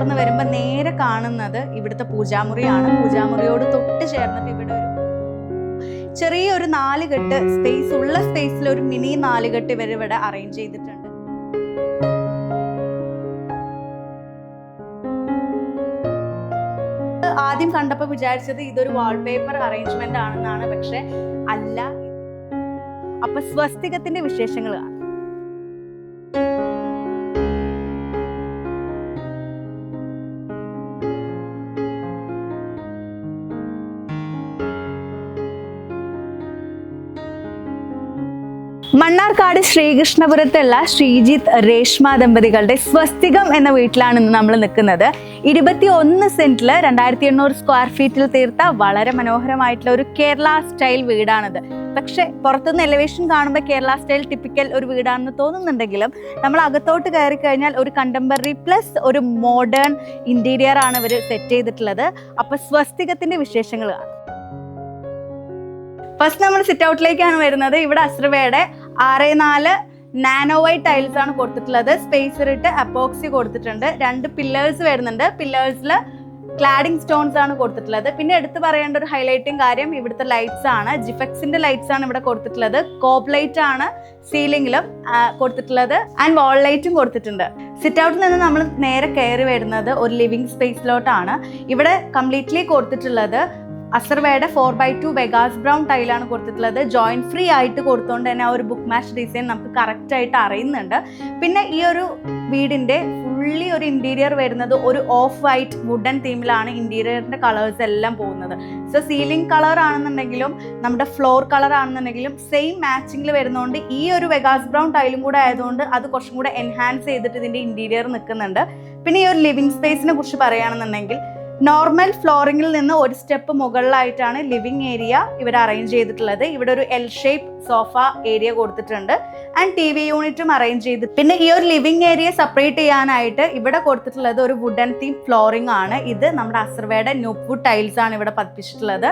തുറന്ന് വരുമ്പോൾ നേരെ കാണുന്നത് ഇവിടുത്തെ പൂജാമുറിയാണ്. പൂജാമുറിയോട് തൊട്ട് ചേർന്നിട്ട് ഇവിടെ ഒരു ചെറിയൊരു നാലുകെട്ട് സ്പേസ് ഉള്ള സ്പേസിൽ ഒരു മിനി നാലുകെട്ട് ഇവർ ഇവിടെ അറേഞ്ച് ചെയ്തിട്ടുണ്ട്. ആദ്യം കണ്ടപ്പോൾ വിചാരിച്ചത് ഇതൊരു വാൾപേപ്പർ അറേഞ്ച്മെന്റ് ആണെന്നാണ് പക്ഷെ അല്ല. അപ്പൊ സ്വസ്തികത്തിന്റെ വിശേഷങ്ങൾ മണ്ണാർക്കാട് ശ്രീകൃഷ്ണപുരത്തുള്ള ശ്രീജിത്ത് രേഷ്മ ദമ്പതികളുടെ സ്വസ്തികം എന്ന വീട്ടിലാണ് ഇന്ന് നമ്മൾ നിൽക്കുന്നത്. ഇരുപത്തി ഒന്ന് സെന്റിൽ രണ്ടായിരത്തി എണ്ണൂറ് സ്ക്വയർ ഫീറ്റിൽ തീർത്ത വളരെ മനോഹരമായിട്ടുള്ള ഒരു കേരള സ്റ്റൈൽ വീടാണിത്. പക്ഷെ പുറത്തുനിന്ന് എലിവേഷൻ കാണുമ്പോൾ കേരള സ്റ്റൈൽ ടിപ്പിക്കൽ ഒരു വീടാണെന്ന് തോന്നുന്നുണ്ടെങ്കിലും നമ്മൾ അകത്തോട്ട് കയറി കഴിഞ്ഞാൽ ഒരു കണ്ടംപററി പ്ലസ് ഒരു മോഡേൺ ഇന്റീരിയർ ആണ് ഇവർ സെറ്റ് ചെയ്തിട്ടുള്ളത്. അപ്പൊ സ്വസ്തികത്തിന്റെ വിശേഷങ്ങൾ ഫസ്റ്റ് നമ്മൾ സിറ്റ് ഔട്ടിലേക്കാണ് വരുന്നത്. ഇവിടെ അസ്രവയുടെ ആറ് നാല് നാനോ വൈറ്റ് ടൈൽസ് ആണ് കൊടുത്തിട്ടുള്ളത്. സ്പേസർ ഇട്ട് അപ്പോക്സി കൊടുത്തിട്ടുണ്ട്. രണ്ട് പില്ലേഴ്സ് വരുന്നുണ്ട്. പില്ലേഴ്സിൽ ക്ലാഡിംഗ് സ്റ്റോൺസ് ആണ് കൊടുത്തിട്ടുള്ളത്. പിന്നെ എടുത്തു പറയേണ്ട ഒരു ഹൈലൈറ്റിംഗ് കാര്യം ഇവിടുത്തെ ലൈറ്റ്സ് ആണ്. ജിഫെക്സിന്റെ ലൈറ്റ്സ് ആണ് ഇവിടെ കൊടുത്തിട്ടുള്ളത്. കോപ്പ് ലൈറ്റ് ആണ് സീലിംഗിലും കൊടുത്തിട്ടുള്ളത്. ആൻഡ് വാൾ ലൈറ്റും കൊടുത്തിട്ടുണ്ട്. സിറ്റ് ഔട്ടിൽ നിന്ന് നമ്മൾ നേരെ കയറി വരുന്നത് ഒരു ലിവിങ് സ്പേസിലോട്ടാണ് ഇവിടെ കംപ്ലീറ്റ്ലി കൊടുത്തിട്ടുള്ളത് അസർവയുടെ four by two Vegas brown ടൈലാണ് കൊടുത്തിട്ടുള്ളത്. ജോയിന്റ് ഫ്രീ ആയിട്ട് കൊടുത്തുകൊണ്ട് തന്നെ ആ ഒരു ബുക്ക് മാച്ച് ഡിസൈൻ നമുക്ക് കറക്റ്റ് ആയിട്ട് അറിയുന്നുണ്ട്. പിന്നെ ഈ ഒരു വീടിന്റെ ഫുള്ളി ഒരു ഇന്റീരിയർ വരുന്നത് ഒരു ഓഫ് വൈറ്റ് വുഡൻ തീമിലാണ് ഇന്റീരിയറിന്റെ കളേഴ്സ് എല്ലാം പോകുന്നത്. സോ സീലിംഗ് കളർ ആണെന്നുണ്ടെങ്കിലും നമ്മുടെ ഫ്ലോർ കളർ ആണെന്നുണ്ടെങ്കിലും സെയിം മാച്ചിങ്ങിൽ വരുന്നതുകൊണ്ട് ഈ ഒരു വെഗാസ് ബ്രൗൺ ടൈലും കൂടെ ആയതുകൊണ്ട് അത് കുറച്ചും കൂടെ എൻഹാൻസ് ചെയ്തിട്ട് ഇതിന്റെ ഇന്റീരിയർ നിൽക്കുന്നുണ്ട് പിന്നെ ഈ ഒരു ലിവിംഗ് സ്പേസിനെ കുറിച്ച് പറയുകയാണെന്നുണ്ടെങ്കിൽ നോർമൽ ഫ്ലോറിംഗിൽ നിന്ന് ഒരു സ്റ്റെപ്പ് മുകളിലായിട്ടാണ് ലിവിംഗ് ഏരിയ ഇവർ അറേഞ്ച് ചെയ്തിട്ടുള്ളത്. ഇവിടെ ഒരു എൽ ഷേപ്പ് സോഫ ഏരിയ കൊടുത്തിട്ടുണ്ട്. ആൻഡ് ടി വി യൂണിറ്റും അറേഞ്ച് ചെയ്ത് പിന്നെ ഈ ഒരു ലിവിംഗ് ഏരിയ സെപ്പറേറ്റ് ചെയ്യാനായിട്ട് ഇവിടെ കൊടുത്തിട്ടുള്ളത് ഒരു വുഡൻ തീം ഫ്ലോറിംഗ് ആണ്. ഇത് നമ്മുടെ അസർവയുടെ വുഡ് ടൈൽസ് ആണ് ഇവിടെ പതിപ്പിച്ചിട്ടുള്ളത്.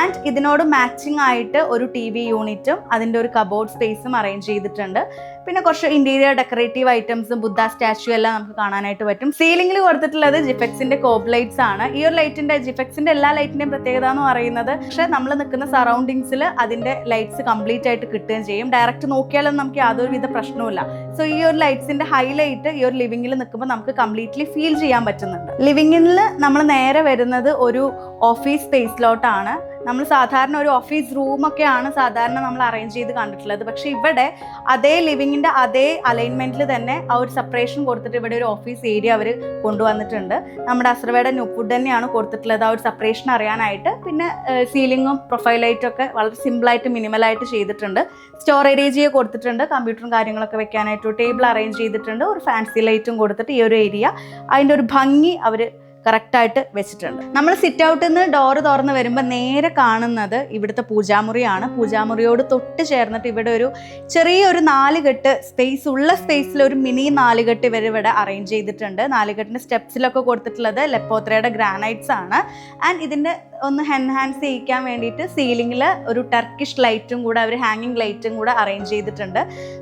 ആൻഡ് ഇതിനോട് മാച്ചിങ് ആയിട്ട് ഒരു ടി വി യൂണിറ്റും അതിന്റെ ഒരു കബോർഡ് സ്പേസും അറേഞ്ച് ചെയ്തിട്ടുണ്ട്. പിന്നെ കുറച്ച് ഇന്റീരിയർ ഡെക്കറേറ്റീവ് ഐറ്റംസും ബുദ്ധ സ്റ്റാച്ചു എല്ലാം നമുക്ക് കാണാനായിട്ട് പറ്റും. സീലിംഗിൽ കൊടുത്തിട്ടുള്ളത് ജിഫെക്സിന്റെ കോബ് ലൈറ്റ്സ് ആണ്. ഈ ഒരു ലൈറ്റിന്റെ ജിഫെക്സിന്റെ എല്ലാ ലൈറ്റിന്റെയും പ്രത്യേകത എന്ന് പറയുന്നത് പക്ഷെ നമ്മൾ നിൽക്കുന്ന സറൗണ്ടിങ്സിൽ അതിന്റെ ലൈറ്റ്സ് കംപ്ലീറ്റ് ആയിട്ട് കിട്ടുകയും ചെയ്യും. ഡയറക്റ്റ് നോക്കിയാലും നമുക്ക് യാതൊരുവിധ പ്രശ്നവുമില്ല. സോ ഈ ഒരു ലൈറ്റ്സിന്റെ ഹൈലൈറ്റ് ഈ ഒരു ലിവിംഗിൽ നിൽക്കുമ്പോൾ നമുക്ക് കംപ്ലീറ്റ്ലി ഫീൽ ചെയ്യാൻ പറ്റുന്നുണ്ട്. ലിവിംഗിൽ നമ്മൾ നേരെ വരുന്നത് ഒരു ഓഫീസ് സ്പേസിലോട്ടാണ് നമ്മൾ സാധാരണ ഒരു ഓഫീസ് റൂമൊക്കെയാണ് സാധാരണ നമ്മൾ അറേഞ്ച് ചെയ്ത് കണ്ടിട്ടുള്ളത്. പക്ഷെ ഇവിടെ അതേ ലിവിങ്ങിന്റെ അതേ അലൈൻമെന്റിൽ തന്നെ ആ ഒരു സെപ്പറേഷൻ കൊടുത്തിട്ട് ഇവിടെ ഒരു ഓഫീസ് ഏരിയ അവർ കൊണ്ടുവന്നിട്ടുണ്ട്. നമ്മുടെ അസ്രവയുടെ നുപ്പുഡ് തന്നെയാണ് കൊടുത്തിട്ടുള്ളത് ആ ഒരു സെപ്പറേഷൻ അറിയാനായിട്ട്. പിന്നെ സീലിങ്ങും പ്രൊഫൈൽ ലൈറ്റും ഒക്കെ വളരെ സിമ്പിളായിട്ട് മിനിമലായിട്ട് ചെയ്തിട്ടുണ്ട്. സ്റ്റോറേജ് ഏരിയ കൊടുത്തിട്ടുണ്ട്. കമ്പ്യൂട്ടറും കാര്യങ്ങളൊക്കെ വെക്കാനായിട്ട് ടേബിൾ അറേഞ്ച് ചെയ്തിട്ടുണ്ട്. ഒരു ഫാൻസി ലൈറ്റും കൊടുത്തിട്ട് ഈ ഒരു ഏരിയ അതിന്റെ ഒരു ഭംഗി അവർ കറക്റ്റായിട്ട് വെച്ചിട്ടുണ്ട്. നമ്മൾ സിറ്റ് ഔട്ടിൽ നിന്ന് ഡോറ് തുറന്ന് വരുമ്പോൾ നേരെ കാണുന്നത് ഇവിടുത്തെ പൂജാമുറിയാണ്. പൂജാമുറിയോട് തൊട്ട് ചേർന്നിട്ട് ഇവിടെ ഒരു ചെറിയൊരു നാലുകെട്ട് സ്പേസ് ഉള്ള സ്പേസിൽ ഒരു മിനി നാലുകെട്ട് ഇവർ ഇവിടെ അറേഞ്ച് ചെയ്തിട്ടുണ്ട്. നാലുകെട്ടിന്റെ സ്റ്റെപ്സിലൊക്കെ കൊടുത്തിട്ടുള്ളത് ലെപ്പോത്രയുടെ ഗ്രാനൈറ്റ്സ് ആണ്. ആൻഡ് ഇതിന്റെ ഒന്ന് എൻഹാൻസ് ചെയ്യിക്കാൻ വേണ്ടിയിട്ട് സീലിംഗിൽ ഒരു ടർക്കിഷ് ലൈറ്റും കൂടെ അവർ ഹാങ്ങിങ് ലൈറ്റും കൂടെ അറേഞ്ച് ചെയ്തിട്ടുണ്ട്.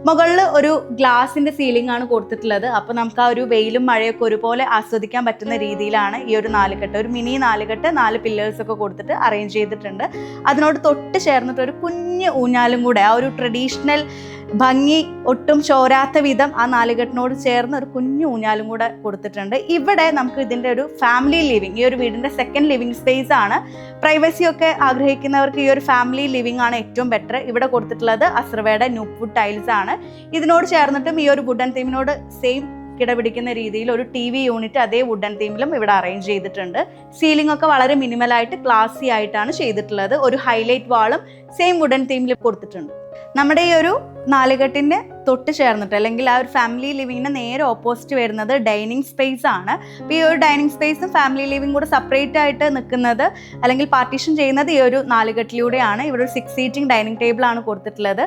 മുകളിൽ ഒരു ഗ്ലാസിന്റെ സീലിംഗ് ആണ് കൊടുത്തിട്ടുള്ളത്. അപ്പോൾ നമുക്ക് ആ ഒരു വെയിലും മഴയൊക്കെ ഒരുപോലെ ആസ്വദിക്കാൻ പറ്റുന്ന രീതിയിലാണ് ഈ ഒരു നാലുകെട്ട്. ഒരു മിനി നാലുകെട്ട് നാല് പില്ലേഴ്സ് ഒക്കെ കൊടുത്തിട്ട് അറേഞ്ച് ചെയ്തിട്ടുണ്ട്. അതിനോട് തൊട്ട് ചേർന്നിട്ട് ഒരു കുഞ്ഞ് ഊഞ്ഞാലും കൂടെ ആ ഒരു ട്രഡീഷണൽ ഭംഗി ഒട്ടും ചോരാത്ത വിധം ആ നാലുകെട്ടിനോട് ചേർന്ന് ഒരു കുഞ്ഞു ഊഞ്ഞാലും കൂടെ കൊടുത്തിട്ടുണ്ട്. ഇവിടെ നമുക്ക് ഇതിന്റെ ഒരു ഫാമിലി ലിവിങ് ഈ ഒരു വീടിന്റെ സെക്കൻഡ് ലിവിങ് സ്പേസ് ആണ്. പ്രൈവസി ഒക്കെ ആഗ്രഹിക്കുന്നവർക്ക് ഈ ഒരു ഫാമിലി ലിവിങ് ആണ് ഏറ്റവും ബെറ്റർ ഇവിടെ കൊടുത്തിട്ടുള്ളത് അസ്രവയുടെ ന്യൂപ് ടൈൽസ് ആണ്. ഇതിനോട് ചേർന്നിട്ടും ഈ ഒരു വുഡൻ തീമിനോട് സെയിം കിടപിടിക്കുന്ന രീതിയിൽ ഒരു ടി വി യൂണിറ്റ് അതേ വുഡൻ തീമിലും ഇവിടെ അറേഞ്ച് ചെയ്തിട്ടുണ്ട്. സീലിംഗ് ഒക്കെ വളരെ മിനിമലായിട്ട് ക്ലാസി ആയിട്ടാണ് ചെയ്തിട്ടുള്ളത്. ഒരു ഹൈലൈറ്റ് വാളും സെയിം വുഡൻ തീമിൽ കൊടുത്തിട്ടുണ്ട്. നമ്മുടെ ഈ ഒരു നാലുകെട്ടിന്റെ തൊട്ട് ചേർന്നിട്ട് അല്ലെങ്കിൽ ആ ഒരു ഫാമിലി ലിവിങ്ങിന് നേരെ ഓപ്പോസിറ്റ് വരുന്നത് ഡൈനിങ് സ്പേസ് ആണ്. അപ്പോൾ ഈ ഒരു ഡൈനിങ് സ്പേസും ഫാമിലി ലിവിങ് കൂടെ സെപ്പറേറ്റ് ആയിട്ട് നിൽക്കുന്നത് അല്ലെങ്കിൽ പാർട്ടീഷൻ ചെയ്യുന്നത് ഈ ഒരു നാലുകെട്ടിലൂടെയാണ്. ഇവിടെ ഒരു സിക്സ് സീറ്റിംഗ് ഡൈനിങ് ടേബിളാണ് കൊടുത്തിട്ടുള്ളത്.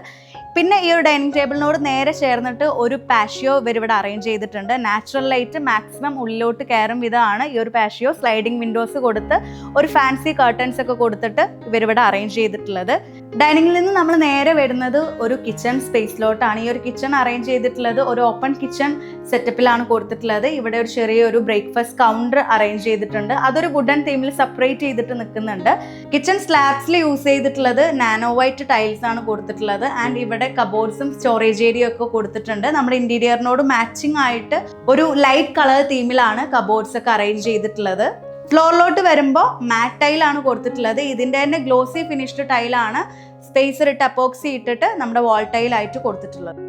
പിന്നെ ഈ ഒരു ഡൈനിങ് ടേബിളിനോട് നേരെ ചേർന്നിട്ട് ഒരു പാഷ്യോ ഇവർ ഇവിടെ അറേഞ്ച് ചെയ്തിട്ടുണ്ട്. നാച്ചുറൽ ലൈറ്റ് മാക്സിമം ഉള്ളിലോട്ട് കയറും വിധമാണ് ഈ ഒരു പാഷ്യോ സ്ലൈഡിംഗ് വിൻഡോസ് കൊടുത്ത് ഒരു ഫാൻസി കർട്ടൻസ് ഒക്കെ കൊടുത്തിട്ട് ഇവർ ഇവിടെ അറേഞ്ച് ചെയ്തിട്ടുള്ളത്. ഡൈനിങ്ങിൽ നിന്ന് നമ്മൾ നേരെ വരുന്നത് ഒരു കിച്ചൺ സ്പേസിലോട്ടാണ്. ഈ ഒരു കിച്ചൺ അറേഞ്ച് ചെയ്തിട്ടുള്ളത് ഒരു ഓപ്പൺ കിച്ചൺ സെറ്റപ്പിലാണ് കൊടുത്തിട്ടുള്ളത്. ഇവിടെ ഒരു ചെറിയൊരു ബ്രേക്ക്ഫാസ്റ്റ് കൗണ്ടർ അറേഞ്ച് ചെയ്തിട്ടുണ്ട്. അതൊരു വുഡൻ തീമിൽ സെപ്പറേറ്റ് ചെയ്തിട്ട് നിൽക്കുന്നുണ്ട്. കിച്ചൺ സ്ലാബ്സിൽ യൂസ് ചെയ്തിട്ടുള്ളത് നാനോ വൈറ്റ് ടൈൽസ് ആണ് കൊടുത്തിട്ടുള്ളത്. ആൻഡ് ഇവിടെ കബോർഡ്സും സ്റ്റോറേജ് ഏരിയ ഒക്കെ കൊടുത്തിട്ടുണ്ട്. നമ്മുടെ ഇന്റീരിയറിനോട് മാച്ചിങ് ആയിട്ട് ഒരു ലൈറ്റ് കളർ തീമിലാണ് കബോർഡ്സ് ഒക്കെ അറേഞ്ച് ചെയ്തിട്ടുള്ളത്. ഫ്ലോറിലോട്ട് വരുമ്പോൾ മാറ്റ് ടൈലാണ് കൊടുത്തിട്ടുള്ളത്. ഇതിന്റെ തന്നെ ഗ്ലോസി ഫിനിഷ്ഡ് ടൈലാണ് സ്പേസർ ഇട്ട് അപ്പോക്സി ഇട്ടിട്ട് നമ്മുടെ വാൾ ടൈലായിട്ട് കൊടുത്തിട്ടുള്ളത്.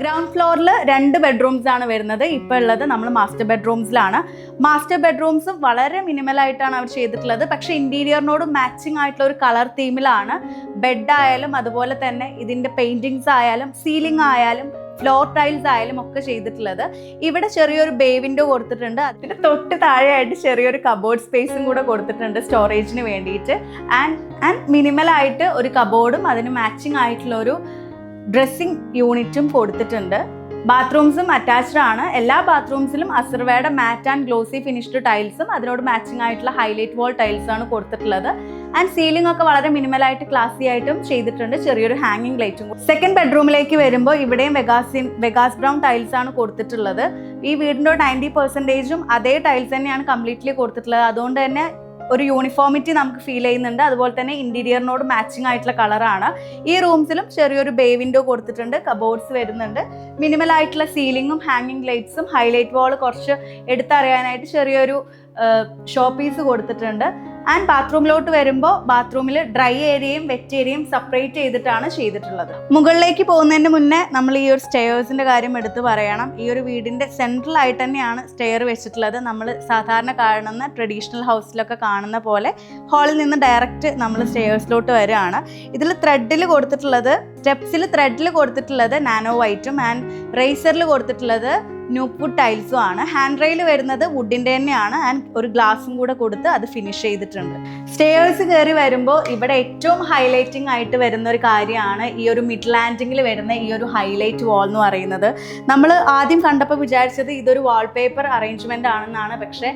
ഗ്രൗണ്ട് ഫ്ലോറിൽ രണ്ട് ബെഡ്റൂംസ് ആണ് വരുന്നത്. ഇപ്പോൾ ഉള്ളത് നമ്മൾ മാസ്റ്റർ ബെഡ്റൂംസിലാണ് മാസ്റ്റർ ബെഡ്റൂംസ് വളരെ മിനിമലായിട്ടാണ് അവർ ചെയ്തിട്ടുള്ളത്. പക്ഷേ ഇന്റീരിയറിനോട് മാച്ചിങ് ആയിട്ടുള്ള ഒരു കളർ തീമിലാണ് ബെഡ് ആയാലും അതുപോലെ തന്നെ ഇതിന്റെ പെയിന്റിങ്സ് ആയാലും സീലിംഗ് ആയാലും ഫ്ലോർ ടൈൽസ് ആയാലും ഒക്കെ ചെയ്തിട്ടുള്ളത്. ഇവിടെ ചെറിയൊരു ബേ വിൻഡോ കൊടുത്തിട്ടുണ്ട്. അതിന് തൊട്ട് താഴെയായിട്ട് ചെറിയൊരു കബോർഡ് സ്പേസും കൂടെ കൊടുത്തിട്ടുണ്ട് സ്റ്റോറേജിന് വേണ്ടിയിട്ട്. ആൻഡ് ആൻഡ് മിനിമലായിട്ട് ഒരു കബോർഡും അതിന് മാച്ചിങ് ആയിട്ടുള്ള ഒരു ഡ്രസ്സിംഗ് യൂണിറ്റും കൊടുത്തിട്ടുണ്ട്. ബാത്റൂംസും അറ്റാച്ച്ഡ് ആണ്. എല്ലാ ബാത്റൂംസിലും അസർവയുടെ മാറ്റ് ആൻഡ് ഗ്ലോസി ഫിനിഷ്ഡ് ടൈൽസും അതിനോട് മാച്ചിങ് ആയിട്ടുള്ള ഹൈലൈറ്റ് വാൾ ടൈൽസ് ആണ് കൊടുത്തിട്ടുള്ളത്. ആൻഡ് സീലിംഗ് ഒക്കെ വളരെ മിനിമലായിട്ട് ക്ലാസി ആയിട്ടും ചെയ്തിട്ടുണ്ട്. ചെറിയൊരു ഹാങ്ങിങ് ലൈറ്റും സെക്കൻഡ് ബെഡ്റൂമിലേക്ക് വരുമ്പോൾ ഇവിടെയും വെഗാസിൻ വെഗാസ് ബ്രൗൺ ടൈൽസ് ആണ് കൊടുത്തിട്ടുള്ളത്. ഈ വീടിന്റെ നയന്റി പെർസെന്റേജും അതേ ടൈൽസ് തന്നെയാണ് കംപ്ലീറ്റ്ലി കൊടുത്തിട്ടുള്ളത്. അതുകൊണ്ട് തന്നെ ഒരു യൂണിഫോമിറ്റി നമുക്ക് ഫീൽ ചെയ്യുന്നുണ്ട്. അതുപോലെ തന്നെ ഇന്റീരിയറിനോട് മാച്ചിങ് ആയിട്ടുള്ള കളറാണ് ഈ റൂംസിലും ചെറിയൊരു ബേ വിൻഡോ കൊടുത്തിട്ടുണ്ട്. കബോർഡ്സ് വരുന്നുണ്ട്. മിനിമൽ ആയിട്ടുള്ള സീലിങ്ങും ഹാങ്ങിങ് ലൈറ്റ്സും ഹൈലൈറ്റ് വാൾ കുറച്ച് എടുത്തറിയാനായിട്ട് ചെറിയൊരു ഷോ പീസ് കൊടുത്തിട്ടുണ്ട്. ആൻഡ് ബാത്റൂമിലോട്ട് വരുമ്പോൾ ബാത്റൂമിൽ ഡ്രൈ ഏരിയയും വെറ്റ് ഏരിയയും സെപ്പറേറ്റ് ചെയ്തിട്ടാണ് ചെയ്തിട്ടുള്ളത്. മുകളിലേക്ക് പോകുന്നതിന് മുന്നേ നമ്മൾ ഈ ഒരു സ്റ്റെയേഴ്സിന്റെ കാര്യം എടുത്ത് പറയണം. ഈ ഒരു വീടിന്റെ സെൻട്രൽ ആയിട്ട് തന്നെയാണ് സ്റ്റെയർ വെച്ചിട്ടുള്ളത്. നമ്മൾ സാധാരണ കാണുന്ന ട്രഡീഷണൽ ഹൗസിലൊക്കെ കാണുന്ന പോലെ ഹാളിൽ നിന്ന് ഡയറക്റ്റ് നമ്മൾ സ്റ്റെയേഴ്സിലോട്ട് വരികയാണ്. ഇതിൽ ത്രെഡിൽ കൊടുത്തിട്ടുള്ളത് സ്റ്റെപ്സിൽ ത്രെഡിൽ കൊടുത്തിട്ടുള്ളത് നാനോ വൈറ്റും ആൻഡ് റേസറിൽ കൊടുത്തിട്ടുള്ളത് ന്യൂപ്പുഡ് ടൈൽസും ആണ്. ഹാൻഡ് റെയിൽ വരുന്നത് വുഡിന്റെ തന്നെയാണ്. ആൻഡ് ഒരു ഗ്ലാസും കൂടെ കൊടുത്ത് അത് ഫിനിഷ് ചെയ്തിട്ടുണ്ട്. സ്റ്റേഴ്സ് കയറി വരുമ്പോൾ ഇവിടെ ഏറ്റവും ഹൈലൈറ്റിംഗ് ആയിട്ട് വരുന്ന ഒരു കാര്യമാണ് ഈ ഒരു മിഡ് ലാൻഡിങ്ങിൽ വരുന്ന ഈ ഒരു ഹൈലൈറ്റ് വാൾ എന്ന് പറയുന്നത്. നമ്മൾ ആദ്യം കണ്ടപ്പോൾ വിചാരിച്ചത് ഇതൊരു വാൾപേപ്പർ അറേഞ്ച്മെന്റ് ആണെന്നാണ്. പക്ഷേ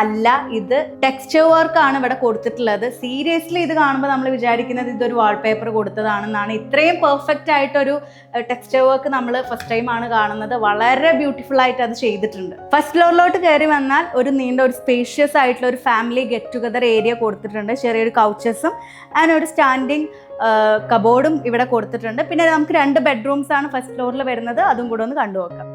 അല്ല ഇത് ടെക്സ്ചർ വർക്ക് ആണ് ഇവിടെ കൊടുത്തിട്ടുള്ളത്. സീരിയസ്ലി ഇത് കാണുമ്പോൾ നമ്മൾ വിചാരിക്കുന്നത് ഇതൊരു വാൾപേപ്പർ കൊടുത്തതാണെന്നാണ്. ഇത്രയും പെർഫെക്റ്റ് ആയിട്ടൊരു ടെക്സ്ചർ വർക്ക് നമ്മൾ ഫസ്റ്റ് ടൈം ആണ് കാണുന്നത്. വളരെ ബ്യൂട്ടിഫുൾ ആയിട്ട് അത് ചെയ്തിട്ടുണ്ട്. ഫസ്റ്റ് ഫ്ലോറിലോട്ട് കയറി വന്നാൽ ഒരു നീണ്ട ഒരു സ്പേഷ്യസ് ആയിട്ടുള്ള ഒരു ഫാമിലി ഗെറ്റ് ടുഗദർ ഏരിയ കൊടുത്തിട്ടുണ്ട്. ചെറിയൊരു കൗച്ചസും ആൻഡ് ഒരു സ്റ്റാൻഡിങ് കബോർഡും ഇവിടെ കൊടുത്തിട്ടുണ്ട്. പിന്നെ നമുക്ക് രണ്ട് ബെഡ്റൂംസ് ആണ് ഫസ്റ്റ് ഫ്ലോറിൽ വരുന്നത്. അതും കൂടെ ഒന്ന് കണ്ടു നോക്കാം